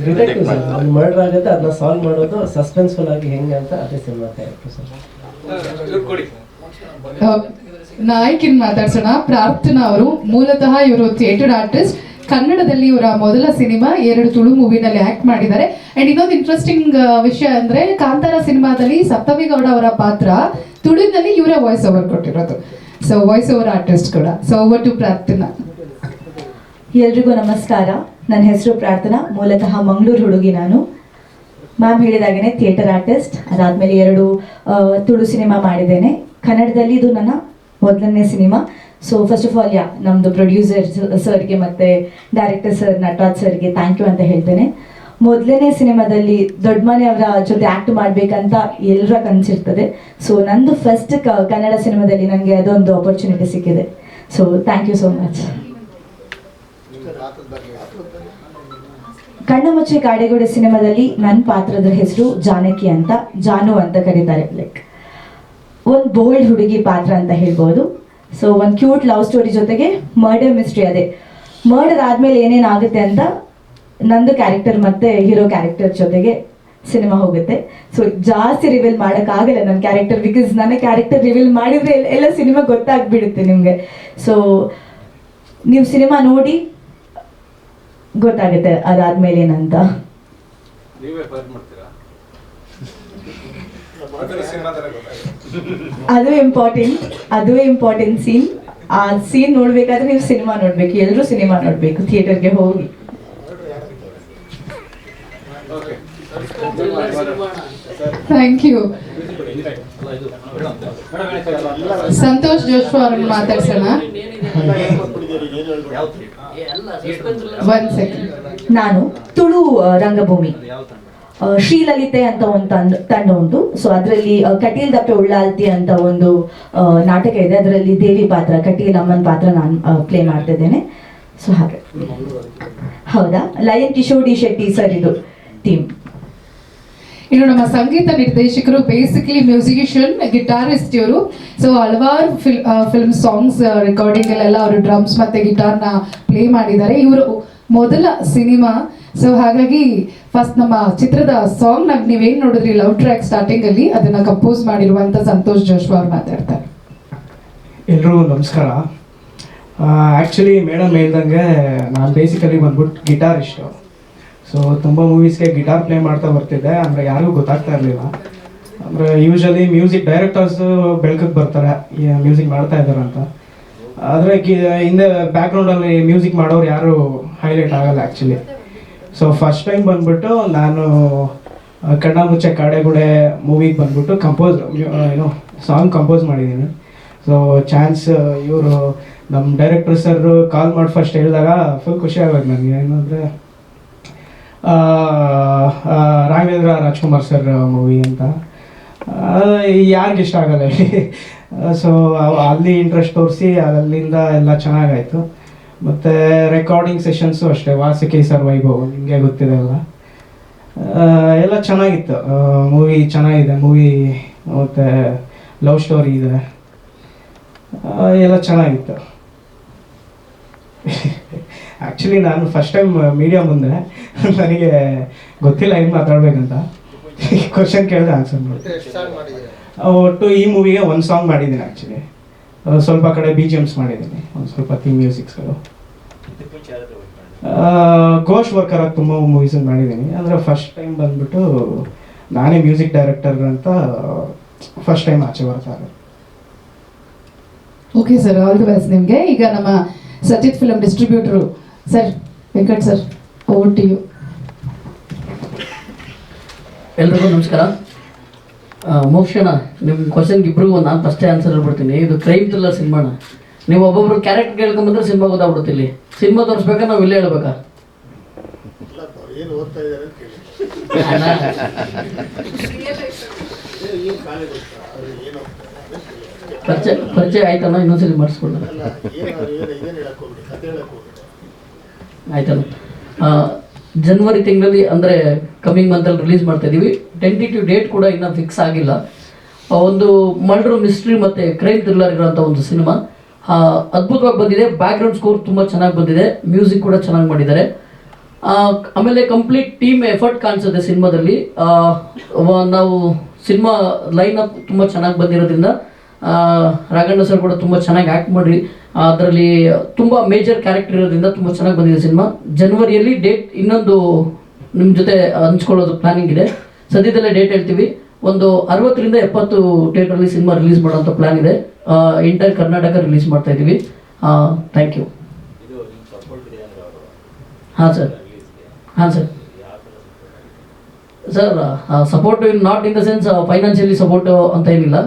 ಡಿಟೆಕ್ಟಿವ್ ಸರ್ ಒಂದು ಮರ್ಡರ್ ಆಗುತ್ತೆ ಅದನ್ನ ಸಾಲ್ವ್ ಮಾಡೋದು ಸಸ್ಪೆನ್ಸ್ಫುಲ್ ಆಗಿ ಹೆಂಗೆ ಅಂತ ಅದೇ ಸಿನಿಮಾ ಕ್ಯಾರೆಕ್ಟರ್ ಸರ್ ನಾಯಕಿನ್ ಮಾತಾಡ್ಸೋಣ. ಪ್ರಾರ್ಥನಾ ಅವರು ಮೂಲತಃ ಇವರು ಥಿಯೇಟರ್ ಆರ್ಟಿಸ್ಟ್. ಕನ್ನಡದಲ್ಲಿ ಇವರ ಮೊದಲ ಸಿನಿಮಾ ಎರಡು ತುಳು ಮೂವಿನಲ್ಲಿ ಆಕ್ಟ್ ಮಾಡಿದ್ದಾರೆ. ಅಂಡ್ ಇನ್ನೊಂದು ಇಂಟ್ರೆಸ್ಟಿಂಗ್ ವಿಷಯ ಅಂದ್ರೆ ಕಾಂತಾರ ಸಿನಿಮಾದಲ್ಲಿ ಸಪ್ತಮಿ ಗೌಡ ಅವರ ಪಾತ್ರ ತುಳುನಲ್ಲಿ ಇವರ ವಾಯ್ಸ್ ಓವರ್ ಕೊಟ್ಟಿರೋದು. ಸೊ ವಾಯ್ಸ್ ಓವರ್ ಆರ್ಟಿಸ್ಟ್ ಕೂಡ. So over to Prarthana. ಎಲ್ರಿಗೂ ನಮಸ್ಕಾರ. ನನ್ನ ಹೆಸರು ಪ್ರಾರ್ಥನಾ. ಮೂಲತಃ ಮಂಗಳೂರು ಹುಡುಗಿ ನಾನು. ಮ್ಯಾಮ್ ಹೇಳಿದಾಗೇನೆ ಥಿಯೇಟರ್ ಆರ್ಟಿಸ್ಟ್. ಅದಾದಮೇಲೆ ಎರಡು ತುಳು ಸಿನಿಮಾ ಮಾಡಿದ್ದೇನೆ. ಕನ್ನಡದಲ್ಲಿ ಇದು ನನ್ನ ಮೊದಲನೇ cinema. So first of all ಯಾ ನಮ್ಮದು ಪ್ರೊಡ್ಯೂಸರ್ ಸರ್ಗೆ ಮತ್ತು ಡೈರೆಕ್ಟರ್ ಸರ್ ನಟರಾಜ್ ಸರ್ಗೆ ಥ್ಯಾಂಕ್ ಯು ಅಂತ ಹೇಳ್ತೇನೆ. ಮೊದಲನೇ ಸಿನಿಮಾದಲ್ಲಿ ದೊಡ್ಡ ಮನೆಯವರ ಜೊತೆ ಆ್ಯಕ್ಟ್ ಮಾಡಬೇಕಂತ ಎಲ್ಲರ ಕನಸಿರ್ತದೆ. ಸೊ ನಂದು ಫಸ್ಟ್ ಕನ್ನಡ ಸಿನಿಮಾದಲ್ಲಿ ನನಗೆ ಅದೊಂದು ಆಪರ್ಚುನಿಟಿ ಸಿಕ್ಕಿದೆ. So thank you so much Kannamuche Kaadegoode ಸಿನಿಮಾದಲ್ಲಿ ನನ್ನ ಪಾತ್ರದ ಹೆಸರು ಜಾನಕಿ ಅಂತ, ಜಾನು ಅಂತ ಕರೀತಾರೆ. ಲೈಕ್ ಒಂದು ಬೋಲ್ಡ್ ಹುಡುಗಿ ಪಾತ್ರ ಅಂತ ಹೇಳ್ಬೋದು. ಸೊ ಒಂದು ಕ್ಯೂಟ್ ಲವ್ ಸ್ಟೋರಿ ಜೊತೆಗೆ ಮರ್ಡರ್ ಮಿಸ್ಟ್ರಿ ಅದೇ. ಮರ್ಡರ್ ಆದ್ಮೇಲೆ ಏನೇನಾಗುತ್ತೆ ಅಂತ ನಂದು ಕ್ಯಾರೆಕ್ಟರ್ ಮತ್ತೆ ಹೀರೋ ಕ್ಯಾರೆಕ್ಟರ್ ಜೊತೆಗೆ ಸಿನಿಮಾ ಹೋಗುತ್ತೆ. ಸೊ ಜಾಸ್ತಿ ರಿವೀಲ್ ಮಾಡೋಕ್ಕಾಗಲ್ಲ ನನ್ನ ಕ್ಯಾರೆಕ್ಟರ್ ಬಿಕಾಸ್ ನನ್ನ ಕ್ಯಾರೆಕ್ಟರ್ ರಿವೀಲ್ ಮಾಡಿದ್ರೆ ಎಲ್ಲ- ಸಿನಿಮಾ ಗೊತ್ತಾಗ್ಬಿಡುತ್ತೆ ನಿಮಗೆ. ಸೊ ನೀವು ಸಿನಿಮಾ ನೋಡಿ ಗೊತ್ತಾಗುತ್ತೆ ಅದಾದ್ಮೇಲೆ ಏನಂತ? ನೀವೇ ಫೈರ್ ಮಾಡ್ತೀರಾ? ಅದು ಇಂಪಾರ್ಟೆಂಟ್ ಅದು ಇಂಪಾರ್ಟೆಂಟ್ ಸೀನ್ ಆ ಸೀನ್ ನೋಡ್ಬೇಕಾದ್ರೆ ನೀವು ಸಿನಿಮಾ ನೋಡ್ಬೇಕು ಎಲ್ಲರೂ ಸಿನಿಮಾ ನೋಡ್ಬೇಕು ಥಿಯೇಟರ್ಗೆ ಹೋಗಿ. ಥ್ಯಾಂಕ್ ಯು ಸಂತೋಷ್ ಜೋಶ್ವಾ ಅವ್ರನ್ನ ಮಾತಾಡ್ಸೋಣ ಒಂದ್ ಸೆಕೆಂಡ್ ನಾನು ತುಳು ರಂಗಭೂಮಿ. ಶ್ರೀಲಲಿತೆ ಅಂತ ಒಂದು ತಂಡ ತಂಡ ಉಂಟು. ಸೊ ಅದರಲ್ಲಿ ಕಟೀಲ್ ದಪ್ಪೆ ಉಳ್ಳಾಲ್ತಿ ಅಂತ ಒಂದು ನಾಟಕ ಇದೆ. ಅದರಲ್ಲಿ ದೇವಿ ಪಾತ್ರ ಕಟೀಲ್ ಅಮ್ಮನ ಪಾತ್ರ ನಾನು ಪ್ಲೇ ಮಾಡ್ತಿದ್ದೇನೆ. ಸೊ ಹಾಗೆ. ಹೌದಾ? Lion Kishore D Shetty sir ಇದು ಟೀಮ್ ಇನ್ನು ನಮ್ಮ ಸಂಗೀತ ನಿರ್ದೇಶಕರು ಬೇಸಿಕಲಿ ಮ್ಯೂಸಿಷಿಯನ್ ಗಿಟಾರಿಸ್ಟ್ ಇವರು. ಸೊ ಹಲವಾರು ಫಿಲ್ ಫಿಲ್ಮ್ ಸಾಂಗ್ಸ್ ರೆಕಾರ್ಡಿಂಗ್ ಅಲ್ಲೆಲ್ಲ ಅವರು ಡ್ರಮ್ಸ್ ಮತ್ತೆ ಗಿಟಾರ್ನ ಪ್ಲೇ ಮಾಡಿದ್ದಾರೆ. ಇವರು ಮೊದಲ ಸಿನಿಮಾ. ಸೊ ಹಾಗಾಗಿ ಫಸ್ಟ್ ನಮ್ಮ ಚಿತ್ರದ ಸಾಂಗ್ ನಾಗ ನೀವೇನ್ ನೋಡಿದ್ರಿ ಲವ್ ಟ್ರ್ಯಾಕ್ ಸ್ಟಾರ್ಟಿಂಗ್ ಅಲ್ಲಿ, ಅದನ್ನ ಕಂಪೋಸ್ ಮಾಡಿರುವಂತ ಸಂತೋಷ್ ಜೋಶ್ವಾ ಅವ್ರು ಮಾತಾಡ್ತಾರೆ. ಎಲ್ರಿಗೂ ನಮಸ್ಕಾರ. ಆ್ಯಕ್ಚುಲಿ ಮೇಡಮ್ ಹೇಳ್ದಂಗೆ ನಾನು ಬೇಸಿಕಲಿ ಬಂದ್ಬಿಟ್ಟು ಗಿಟಾರ್ ಇಷ್ಟು ಸೊ ತುಂಬ ಮೂವೀಸ್ಗೆ ಗಿಟಾರ್ ಪ್ಲೇ ಮಾಡ್ತಾ ಬರ್ತಿದ್ದೆ. ಅಂದರೆ ಯಾರಿಗೂ ಗೊತ್ತಾಗ್ತಾ ಇರಲಿಲ್ಲ. ಅಂದರೆ ಯೂಶಲಿ ಮ್ಯೂಸಿಕ್ ಡೈರೆಕ್ಟರ್ಸ್ ಬೆಳಕಿಗೆ ಬರ್ತಾರೆ. ಮ್ಯೂಸಿಕ್ ಮಾಡ್ತಾ ಇದ್ದಾರೆ ಅಂತ. ಆದರೆ ಹಿಂದೆ ಬ್ಯಾಕ್ಗ್ರೌಂಡಲ್ಲಿ ಮ್ಯೂಸಿಕ್ ಮಾಡೋರು ಯಾರು ಹೈಲೈಟ್ ಆಗಲ್ಲ ಆ್ಯಕ್ಚುಲಿ ಸೊ ಫಸ್ಟ್ ಟೈಮ್ ಬಂದ್ಬಿಟ್ಟು ನಾನು ಕಣ್ಣ ಮುಚ್ಚೆ ಕಾಡೆಗುಡೆ ಮೂವಿಗೆ ಬಂದ್ಬಿಟ್ಟು ಕಂಪೋಸ್ ಏನು ಸಾಂಗ್ ಕಂಪೋಸ್ ಮಾಡಿದ್ದೀನಿ. ಸೊ ಚಾನ್ಸ್ ಇವರು ನಮ್ಮ ಡೈರೆಕ್ಟರ್ ಸರ್ ಕಾಲ್ ಮಾಡಿ ಫಸ್ಟ್ ಹೇಳಿದಾಗ ಫುಲ್ ಖುಷಿ ಆಗೋದು ನನಗೆ. ಏನಂದರೆ ರಾಘವೇಂದ್ರ ರಾಜ್ಕುಮಾರ್ ಸರ್ ಮೂವಿ ಅಂತ. ಯಾರಿಗೆ ಇಷ್ಟ ಆಗಲ್ಲ ಸೊ ಅಲ್ಲಿ ಇಂಟ್ರೆಸ್ಟ್ ತೋರಿಸಿ ಅಲ್ಲಿಂದ ಎಲ್ಲ ಚೆನ್ನಾಗಾಯಿತು. ಮತ್ತು ರೆಕಾರ್ಡಿಂಗ್ ಸೆಷನ್ಸು ಅಷ್ಟೇ ವಾಸಿಕೆ ಸರ್ ವೈಭವ್ ನಿಮಗೆ ಗೊತ್ತಿದೆ ಅಲ್ಲ. ಎಲ್ಲ ಚೆನ್ನಾಗಿತ್ತು. ಮೂವಿ ಚೆನ್ನಾಗಿದೆ ಮೂವಿ ಮತ್ತು ಲವ್ ಸ್ಟೋರಿ ಇದೆ. ಎಲ್ಲ ಚೆನ್ನಾಗಿತ್ತು. (laughs) ಆ್ಯಕ್ಚುಲಿ ನಾನು ಫಸ್ಟ್ ಟೈಮ್ ಮೀಡಿಯಾ ಮುಂದೆ ನನಗೆ ಗೊತ್ತಿಲ್ಲ ಏನು ಮಾತಾಡ್ಬೇಕಂತ. ಕ್ವಶನ್ ಕೇಳಿದೆ ಆನ್ಸರ್ ಮಾಡಿ. ಒಟ್ಟು ಈ ಮೂವಿಗೆ ಒಂದು ಸಾಂಗ್ ಮಾಡಿದ್ದೀನಿ ಆ್ಯಕ್ಚುಲಿ ಸ್ವಲ್ಪ ಕಡೆ ಬಿ ಜಿ ಎಮ್ಸ್ ಮಾಡಿದ್ದೀನಿ. ಒಂದು ಸ್ವಲ್ಪ ಥೀಮ್ ಮ್ಯೂಸಿಕ್ಸ್ಗಳು ಘೋಷ್ ವರ್ಕರ್ ತುಂಬ ಮೂವೀಸ್ ಮಾಡಿದ್ದೀನಿ. ಅಂದರೆ ಫಸ್ಟ್ ಟೈಮ್ ಬಂದ್ಬಿಟ್ಟು ನಾನೇ ಮ್ಯೂಸಿಕ್ ಡೈರೆಕ್ಟರ್ ಅಂತ ಫಸ್ಟ್ ಟೈಮ್ ಆಚೆ ಬರ್ತಾ ಇರೋದು. Okay sir all the best ನಿಮಗೆ. ಈಗ ನಮ್ಮ Sachit film distributor sir Venkat sir over to you ಎಲ್ರಿಗೂ ನಮಸ್ಕಾರ. ಮೋಕ್ಷಣ ನಿಮ್ಮ ಕ್ವಶನ್ಗೆ ಇಬ್ರೂ ನಾನು ಫಸ್ಟೇ ಆನ್ಸರ್ ಹೇಳ್ಬಿಡ್ತೀನಿ. ಇದು ಕ್ರೈಮ್ ಥ್ರಿಲ್ಲರ್ ಸಿನಿಮಾನ ನೀವು ಒಬ್ಬೊಬ್ರು ಕ್ಯಾರೆಕ್ಟರ್ ಕೇಳ್ಕೊಂಬಂದ್ರೆ ಸಿನಿಮಾ ಗೊತ್ತಾಗ್ಬಿಡುತ್ತೆ ಇಲ್ಲಿ. ಸಿನಿಮಾ ತೋರಿಸ್ಬೇಕಾ ನಾವು ಇಲ್ಲೇ ಹೇಳ್ಬೇಕಾ? ಪರಿಚಯ ಪರಿಚಯ ಆಯ್ತಲ್ಲ ಇನ್ನೊಂದ್ಸಲಿ ಮಾಡಿಸ್ಕೊಡ ಆಯ್ತಲ್ಲ? ಜನವರಿ ತಿಂಗಳಲ್ಲಿ ಅಂದರೆ ಕಮಿಂಗ್ ಮಂತಲ್ಲಿ ರಿಲೀಸ್ ಮಾಡ್ತಾ ಇದ್ದೀವಿ ಟೆಂಟಿಟಿವ್ ಡೇಟ್ ಕೂಡ ಇನ್ನೂ ಫಿಕ್ಸ್ ಆಗಿಲ್ಲ. ಒಂದು ಮರ್ಡರ್ ಮಿಸ್ಟ್ರಿ ಮತ್ತು ಕ್ರೈಮ್ ಥ್ರಿಲ್ಲರ್ ಇರೋಂಥ ಒಂದು ಸಿನಿಮಾ ಅದ್ಭುತವಾಗಿ ಬಂದಿದೆ. ಬ್ಯಾಕ್ಗ್ರೌಂಡ್ ಸ್ಕೋರ್ ತುಂಬ ಚೆನ್ನಾಗಿ ಬಂದಿದೆ. ಮ್ಯೂಸಿಕ್ ಕೂಡ ಚೆನ್ನಾಗಿ ಮಾಡಿದ್ದಾರೆ. ಆಮೇಲೆ ಕಂಪ್ಲೀಟ್ ಟೀಮ್ ಎಫರ್ಟ್ ಕಾಣಿಸುತ್ತೆ ಸಿನಿಮಾದಲ್ಲಿ ನಾವು ಸಿನಿಮಾ ಲೈನ್ ಅಪ್ ತುಂಬ ಚೆನ್ನಾಗಿ ಬಂದಿರೋದ್ರಿಂದ ರಾಘಣ್ಣ ಸರ್ ಕೂಡ ತುಂಬ ಚೆನ್ನಾಗಿ ಆ್ಯಕ್ಟ್ ಮಾಡಿ ಅದರಲ್ಲಿ ತುಂಬ ಮೇಜರ್ ಕ್ಯಾರೆಕ್ಟರ್ ಇರೋದ್ರಿಂದ ತುಂಬ ಚೆನ್ನಾಗಿ ಬಂದಿದೆ ಸಿನಿಮಾ ಜನವರಿಯಲ್ಲಿ ಡೇಟ್ ಇನ್ನೊಂದು ನಿಮ್ಮ ಜೊತೆ ಹಂಚ್ಕೊಳ್ಳೋದು ಪ್ಲಾನಿಂಗ್ ಇದೆ. ಸದ್ಯದಲ್ಲೇ ಡೇಟ್ ಹೇಳ್ತೀವಿ. ಒಂದು ಅರವತ್ತರಿಂದ ಎಪ್ಪತ್ತು ಡೇಟಲ್ಲಿ ಸಿನಿಮಾ ರಿಲೀಸ್ ಮಾಡೋಂಥ ಪ್ಲಾನ್ ಇದೆ. ಇಂಟರ್ ಕರ್ನಾಟಕ ರಿಲೀಸ್ ಮಾಡ್ತಾ ಇದ್ದೀವಿ. ಥ್ಯಾಂಕ್ ಯು ಹಾಂ ಸರ್ ಹಾಂ sir sir support in not in the sense financially support ಅಂತ ಏನಿಲ್ಲ.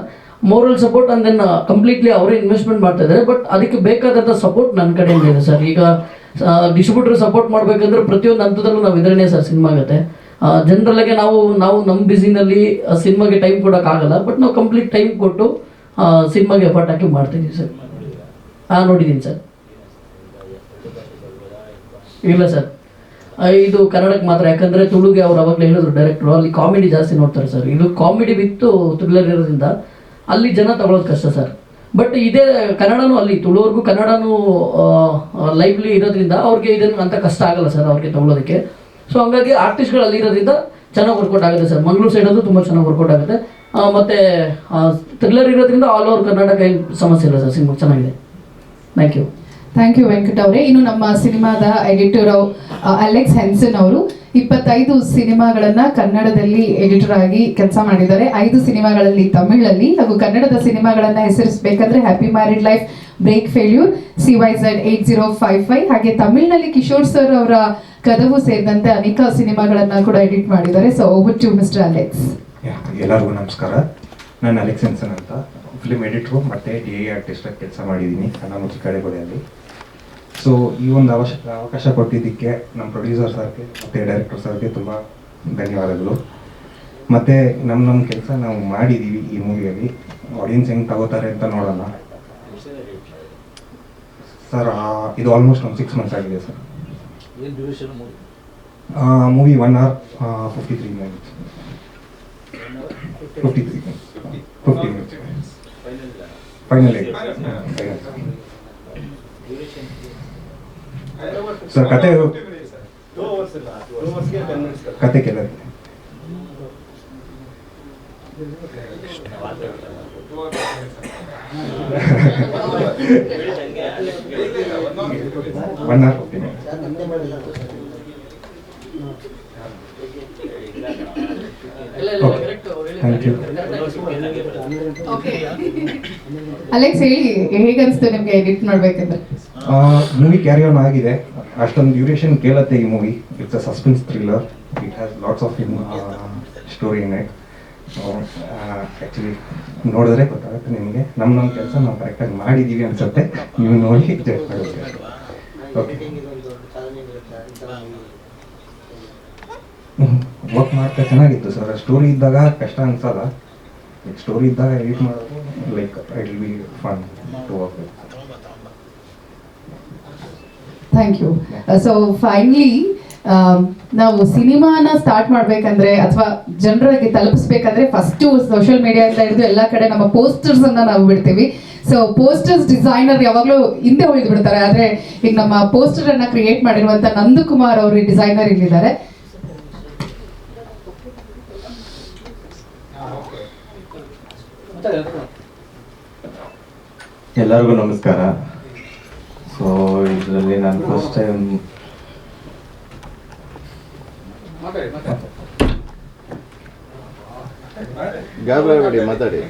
Moral support and then completely ಅವರೇ ಇನ್ವೆಸ್ಟ್ಮೆಂಟ್ ಮಾಡ್ತಾ ಇದ್ದಾರೆ. ಬಟ್ ಅದಕ್ಕೆ ಬೇಕಾದಂಥ ಸಪೋರ್ಟ್ ನನ್ನ ಕಡೆಯಿಂದ ಇದೆ ಸರ್. ಈಗ ಡಿಸ್ಟ್ರಿಬ್ಯೂಟರ್ ಸಪೋರ್ಟ್ ಮಾಡಬೇಕಂದ್ರೆ ಪ್ರತಿಯೊಂದು ಹಂತದಲ್ಲೂ ನಾವು ಇದ್ರೇನೆ ಸರ್ ಸಿನಿಮಾ ಆಗುತ್ತೆ. ಜನರಲ್ಲಾಗೆ ನಾವು ನಾವು ನಮ್ಮ ಬಿಸಿನಲ್ಲಿ ಸಿನಿಮಾಗೆ ಟೈಮ್ ಕೊಡೋಕ್ಕಾಗಲ್ಲ ಬಟ್ ನಾವು ಕಂಪ್ಲೀಟ್ ಟೈಮ್ ಕೊಟ್ಟು ಸಿನಿಮಾಗೆ ಎಫರ್ಟ್ ಹಾಕಿ ಮಾಡ್ತಿದ್ದೀವಿ ಸರ್. ಹಾಂ ನೋಡಿದ್ದೀನಿ ಸರ್. ಇಲ್ಲ ಸರ್. ಇದು ಕನ್ನಡಕ್ಕೆ ಮಾತ್ರ. ಯಾಕಂದ್ರೆ ತುಳುಗೆ ಅವ್ರು ಅವಾಗಲೇ ಹೇಳಿದ್ರು ಡೈರೆಕ್ಟ್ರು ಅಲ್ಲಿ ಕಾಮಿಡಿ ಜಾಸ್ತಿ ನೋಡ್ತಾರೆ ಸರ್. ಇದು ಕಾಮಿಡಿ ಬಿತ್ತು ಥ್ರಿಲ್ಲರ್ ಇರೋದ್ರಿಂದ ಅಲ್ಲಿ ಜನ ತಗೊಳ್ಳೋದು ಕಷ್ಟ ಸರ್. ಬಟ್ ಇದೇ ಕನ್ನಡನೂ ಅಲ್ಲಿ ತುಳುವರೆಗೂ ಕನ್ನಡನೂ ಲೈವ್ಲಿ ಇರೋದ್ರಿಂದ ಅವ್ರಿಗೆ ಇದನ್ನು ಅಂತ ಕಷ್ಟ ಆಗಲ್ಲ ಸರ್ ಅವ್ರಿಗೆ ತಗೊಳ್ಳೋದಕ್ಕೆ ಸೊ ಹಂಗಾಗಿ ಆರ್ಟಿಸ್ಟ್ಗಳು ಅಲ್ಲಿ ಇರೋದ್ರಿಂದ ಚೆನ್ನಾಗಿ ವರ್ಕೌಟ್ ಆಗುತ್ತೆ ಸರ್. ಮಂಗಳೂರು ಸೈಡಲ್ಲೂ ತುಂಬ ಚೆನ್ನಾಗಿ ವರ್ಕೌಟ್ ಆಗುತ್ತೆ. ಮತ್ತು ಥ್ರಿಲ್ಲರ್ ಇರೋದ್ರಿಂದ ಆಲ್ ಓವರ್ ಕರ್ನಾಟಕ ಸಮಸ್ಯೆ ಇಲ್ಲ ಸರ್. ಸಿನಿಮಾ ಚೆನ್ನಾಗಿದೆ. Thank you thank you Venkata ಅವರೇ. ಇನ್ನು ನಮ್ಮ ಸಿನಿಮಾದ ಎಡಿಟರ್ ಅಲೆಕ್ಸ್ ಹೆನ್ಸನ್ ಅವರು ಇಪ್ಪತ್ತೈದು ಸಿನಿಮಾಗಳನ್ನ ಕನ್ನಡದಲ್ಲಿ ಎಡಿಟರ್ ಆಗಿ ಕೆಲಸ ಮಾಡಿದ್ದಾರೆ. ಐದು ಸಿನಿಮಾಗಳಲ್ಲಿ ತಮಿಳಲ್ಲಿ ಹಾಗೂ ಕನ್ನಡದ ಸಿನಿಮಾಗಳನ್ನ ಹೆಸರಿಸಬೇಕಂದ್ರೆ happy married life break failure C Y Z eight zero five five ಹಾಗೆ ತಮಿಳ್ನಲ್ಲಿ ಕಿಶೋರ್ ಸರ್ ಅವರ ಕದವು ಸೇರಿದಂತೆ ಅನೇಕ ಸಿನಿಮಾಗಳನ್ನ ಕೂಡ ಎಡಿಟ್ ಮಾಡಿದ್ದಾರೆ. So over to mister Alex ಎಲ್ಲರಿಗೂ ನಮಸ್ಕಾರ. ನಾನು ಅಲೆಕ್ಸ್ ಹೆನ್ಸನ್ ಅಂತ. ಫಿಲ್ಮ್ ಎಡಿಟ್ರು ಮತ್ತೆ ಡಿ ಎ ಆರ್ಟಿಸ್ಟ್ ಕೆಲಸ ಮಾಡಿದ್ದೀನಿ. ಕನ್ನಡ ಮುಚ್ಚಿ ಕಡೆಗೋಡೆಯಲ್ಲಿ ಸೊ ಈ ಒಂದು ಅವಶ್ಯ ಅವಕಾಶ ಕೊಟ್ಟಿದ್ದಕ್ಕೆ ನಮ್ಮ ಪ್ರೊಡ್ಯೂಸರ್ ಸರ್ಗೆ ಮತ್ತು ಡೈರೆಕ್ಟರ್ ಸರ್ಗೆ ತುಂಬ ಧನ್ಯವಾದಗಳು. ಮತ್ತು ನಮ್ಮ ನಮ್ಮ ಕೆಲಸ ನಾವು ಮಾಡಿದ್ದೀವಿ ಈ ಮೂವಿಯಲ್ಲಿ ಆಡಿಯನ್ಸ್ ಹೆಂಗೆ ತಗೋತಾರೆ ಅಂತ ನೋಡೋಣ. ಸರ್ ಇದು ಆಲ್ಮೋಸ್ಟ್ ಒಂದು ಸಿಕ್ಸ್ ಮಂತ್ಸ್ ಆಗಿದೆ sir movie movie one hour fifty three minutes fifty three fifty minutes final sir ಕತೆ ಕತೆ ಕೆಲ ಒನ್ ಅವರ್ ಫಿಫ್ಟಿ ಅಲೆಕ್ಸ್ ಹೇಳಿ ಹೇಗನ್ಸ್ತು ನಿಮ್ಗೆ ಎಡಿಟ್ ಮಾಡ್ಬೇಕಂದ್ರೆ ಮೂವಿ ಕ್ಯಾರಿ ಆನ್ ಆಗಿದೆ. ಅಷ್ಟೊಂದು ಡ್ಯೂರೇಷನ್ ಕೇಳತ್ತೆ ಈ movie it's a suspense thriller it has lots of in story in it actually ನೋಡಿದ್ರೆ ಗೊತ್ತಾಗುತ್ತೆ ನಿಮಗೆ. ನಮ್ಮ ನಮ್ಮ ಕೆಲಸ ನಾವು ಕರೆಕ್ಟಾಗಿ ಮಾಡಿದ್ದೀವಿ ಅನ್ಸುತ್ತೆ. ನೀವು ನೋಡಿ ಜಡ್ಜ್ ಮಾಡುತ್ತೆ ಓಕೆ ವರ್ಕ್ ಮಾಡ್ತಾ ಚೆನ್ನಾಗಿತ್ತು ಸರ್. ಸ್ಟೋರಿ ಇದ್ದಾಗ ಕಷ್ಟ ಅನ್ಸಲ್ಲ. ಸ್ಟೋರಿ ಇದ್ದಾಗ ಎಡಿಟ್ ಮಾಡೋದು like it will be fun to work with thank you so finally ನಾವು ಸಿನಿಮಾನ ಸ್ಟಾರ್ಟ್ ಮಾಡ್ಬೇಕಂದ್ರೆ ಅಥವಾ ಜನರಿಗೆ ತಲುಪಿಸ್ಬೇಕಂದ್ರೆ ಫಸ್ಟ್ ಸೋಷಿಯಲ್ ಅಂತ ಹಿಡಿದು ಎಲ್ಲ ಕಡೆ ನಮ್ಮ ಪೋಸ್ಟರ್ಸ್ ಅನ್ನ ನಾವು ಬಿಡ್ತೀವಿ. ಸೊ ಪೋಸ್ಟರ್ಸ್ ಡಿಸೈನರ್ ಯಾವಾಗಲೂ ಹಿಂದೆ ಉಳಿದು ಬಿಡ್ತಾರೆ. ಆದ್ರೆ, ಈಗ ನಮ್ಮ ಪೋಸ್ಟರ್ ಅನ್ನ ಕ್ರಿಯೇಟ್ ಮಾಡಿರುವಂತ ನಂದಕುಮಾರ್ ಅವರು ಡಿಸೈನರ್ ಇಲ್ಲಿದ್ದಾರೆ. ಎಲ್ಲರಿಗೂ ನಮಸ್ಕಾರ. ಸೊ ಇದರಲ್ಲಿ ನಾನು ಫಸ್ಟ್ ಟೈಮ್ ಗಾಬರಿ ಮಾತಾಡಿ.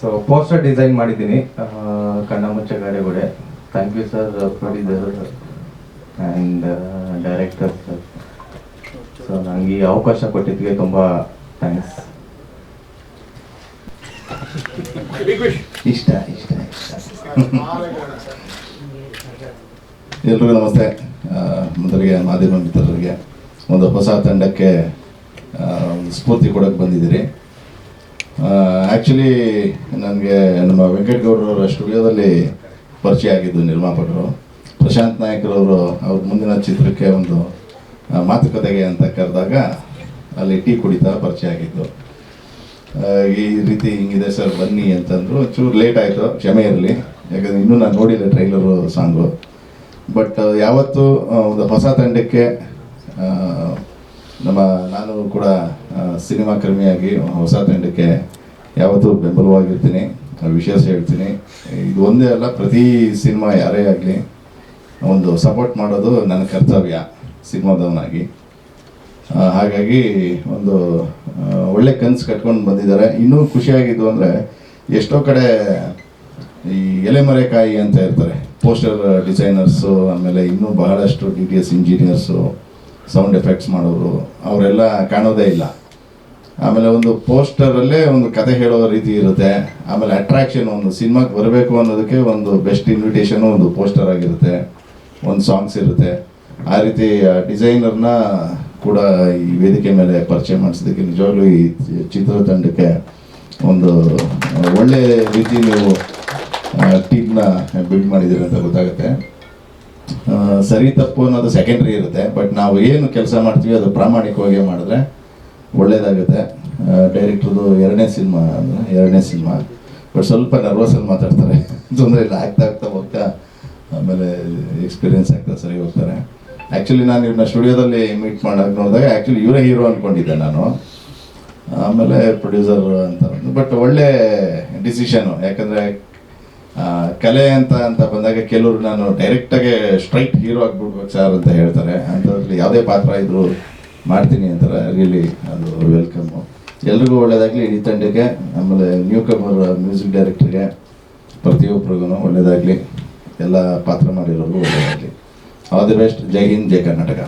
ಸೊ ಪೋಸ್ಟರ್ ಡಿಸೈನ್ ಮಾಡಿದ್ದೀನಿ Kannamucha Kanna Muccha Gaadegoode thank you sir producer and director sir so ನನಗೆ ಈ ಅವಕಾಶ ಕೊಟ್ಟಿದ್ದಕ್ಕೆ ತುಂಬ ಥ್ಯಾಂಕ್ಸ್ ಇಷ್ಟ ಇಷ್ಟ ಇಷ್ಟ. (laughs) ಎಲ್ರಿಗೂ ನಮಸ್ತೆ ಮೊದಲಿಗೆ ಮಾಧ್ಯಮ ಮಿತ್ರರಿಗೆ ಒಂದು ಹೊಸ ತಂಡಕ್ಕೆ ಒಂದು ಸ್ಫೂರ್ತಿ ಕೊಡೋಕ್ಕೆ ಬಂದಿದ್ದೀರಿ. ಆ್ಯಕ್ಚುಲಿ ನನಗೆ ನಮ್ಮ ವೆಂಕಟಗೌಡರವರ ಸ್ಟುಡಿಯೋದಲ್ಲಿ ಪರಿಚಯ ಆಗಿದ್ದು ನಿರ್ಮಾಪಕರು. ಪ್ರಶಾಂತ್ ನಾಯಕರವರು ಅವ್ರ ಮುಂದಿನ ಚಿತ್ರಕ್ಕೆ ಒಂದು ಮಾತುಕತೆಗೆ ಅಂತ ಕರೆದಾಗ ಅಲ್ಲಿ ಟೀ ಕುಡಿತಾ ಪರಿಚಯ ಆಗಿದ್ದು. ಈ ರೀತಿ ಹಿಂಗಿದೆ ಸರ್ ಬನ್ನಿ ಅಂತಂದ್ರು ಚೂರು ಲೇಟ್ ಆಯಿತು, ಕ್ಷಮೆ ಇರಲಿ. ಯಾಕಂದರೆ ಇನ್ನೂ ನಾನು ನೋಡಿಲ್ಲ ಟ್ರೈಲರು ಸಾಂಗು ಬಟ್ ಯಾವತ್ತು ಒಂದು ಹೊಸ ತಂಡಕ್ಕೆ ನಮ್ಮ, ನಾನು ಕೂಡ ಸಿನಿಮಾ ಕರ್ಮಿಯಾಗಿ ಹೊಸ ತಂಡಕ್ಕೆ ಯಾವತ್ತೂ ಬೆಂಬಲವಾಗಿರ್ತೀನಿ. ವಿಶೇಷ ಹೇಳ್ತೀನಿ. ಇದು ಒಂದೇ ಅಲ್ಲ, ಪ್ರತಿ ಸಿನಿಮಾ ಯಾರೇ ಆಗಲಿ, ಒಂದು ಸಪೋರ್ಟ್ ಮಾಡೋದು ನನ್ನ ಕರ್ತವ್ಯ, ಸಿನಿಮಾದವನಾಗಿ. ಹಾಗಾಗಿ ಒಂದು ಒಳ್ಳೆ ಕನಸು ಕಟ್ಕೊಂಡು ಬಂದಿದ್ದಾರೆ. ಇನ್ನೂ ಖುಷಿಯಾಗಿದ್ದು ಅಂದರೆ, ಎಷ್ಟೋ ಕಡೆ ಈ ಎಲೆಮರೆಕಾಯಿ ಅಂತ ಇರ್ತಾರೆ ಪೋಸ್ಟರ್ ಡಿಸೈನರ್ಸು ಆಮೇಲೆ ಇನ್ನೂ ಬಹಳಷ್ಟು D T S engineers sound effects ಮಾಡೋರು, ಅವರೆಲ್ಲ ಕಾಣೋದೇ ಇಲ್ಲ. ಆಮೇಲೆ ಒಂದು ಪೋಸ್ಟರಲ್ಲೇ ಒಂದು ಕತೆ ಹೇಳೋ ರೀತಿ ಇರುತ್ತೆ. ಆಮೇಲೆ ಅಟ್ರಾಕ್ಷನ್ ಒಂದು ಸಿನಿಮಾಗೆ ಬರಬೇಕು ಅನ್ನೋದಕ್ಕೆ ಒಂದು ಬೆಸ್ಟ್ ಇನ್ವಿಟೇಷನು ಒಂದು ಪೋಸ್ಟರ್ ಆಗಿರುತ್ತೆ. ಒಂದು ಸಾಂಗ್ಸ್ ಇರುತ್ತೆ. ಆ ರೀತಿ ಡಿಸೈನರ್ನ ಕೂಡ ಈ ವೇದಿಕೆ ಮೇಲೆ ಪರಿಚಯ ಮಾಡಿಸೋದಕ್ಕೆ ನಿಜವಾಗ್ಲೂ ಈ ಚಿತ್ರತಂಡಕ್ಕೆ ಒಂದು ಒಳ್ಳೆ ರೀತಿ ನೀವು ಟೀಮ್ನ ಬಿಲ್ಡ್ ಮಾಡಿದ್ದೀರಿ ಅಂತ ಗೊತ್ತಾಗುತ್ತೆ. ಸರಿ ತಪ್ಪು ಅನ್ನೋದು ಸೆಕೆಂಡ್ರಿ ಇರುತ್ತೆ ಬಟ್ ನಾವು ಏನು ಕೆಲಸ ಮಾಡ್ತೀವಿ ಅದು ಪ್ರಾಮಾಣಿಕವಾಗಿ ಮಾಡಿದ್ರೆ ಒಳ್ಳೇದಾಗುತ್ತೆ. ಡೈರೆಕ್ಟ್ರದು ಎರಡನೇ ಸಿನಿಮಾ ಅಂದರೆ ಎರಡನೇ ಸಿನಿಮಾ. ಬಟ್ ಸ್ವಲ್ಪ ನರ್ವಸಲ್ಲಿ ಮಾತಾಡ್ತಾರೆ. (laughs) ತೊಂದರೆ ಇಲ್ಲ ಆಗ್ತಾ ಆಗ್ತಾ ಹೋಗ್ತಾ, ಆಮೇಲೆ ಎಕ್ಸ್ಪೀರಿಯನ್ಸ್ ಆಗ್ತಾ ಸರಿ ಹೋಗ್ತಾರೆ. ಆ್ಯಕ್ಚುಲಿ ನಾನು ಇವ್ರನ್ನ ಸ್ಟುಡಿಯೋದಲ್ಲಿ ಮೀಟ್ ಮಾಡೋಕೆ ನೋಡಿದಾಗ ಆ್ಯಕ್ಚುಲಿ ಇವರೇ ಹೀರೋ ಅಂದ್ಕೊಂಡಿದ್ದೆ ನಾನು. ಆಮೇಲೆ ಪ್ರೊಡ್ಯೂಸರ್ ಅಂತ ಬಟ್ ಒಳ್ಳೆ ಡಿಸಿಷನು ಯಾಕಂದರೆ ಕಲೆ ಅಂತ ಅಂತ ಬಂದಾಗ ಕೆಲವರು ನಾನು ಡೈರೆಕ್ಟಾಗಿ ಸ್ಟ್ರೈಟ್ ಹೀರೋ ಆಗ್ಬಿಡ್ಬೇಕು ಸರ್ ಅಂತ ಹೇಳ್ತಾರೆ. ಅಂಥದ್ರಲ್ಲಿ ಯಾವುದೇ ಪಾತ್ರ ಇದ್ರು ಮಾಡ್ತೀನಿ ಅಂತಾರೆ. ರಿಯಲಿ ಅದು ವೆಲ್ಕಮ್ಮು ಎಲ್ರಿಗೂ ಒಳ್ಳೇದಾಗಲಿ. ಇಡೀ ತಂಡಕ್ಕೆ, ಆಮೇಲೆ ನ್ಯೂ ಕಮರ್ ಮ್ಯೂಸಿಕ್ ಡೈರೆಕ್ಟ್ರಿಗೆ ಪ್ರತಿಯೊಬ್ಬರಿಗೂ ಒಳ್ಳೇದಾಗಲಿ. ಎಲ್ಲ ಪಾತ್ರ ಮಾಡಿರೋರು ಒಳ್ಳೇದಾಗಲಿ. ಆಲ್ ದಿ ಬೆಸ್ಟ್ ಜೈ ಹಿಂದ್, ಜೈ ಕರ್ನಾಟಕ.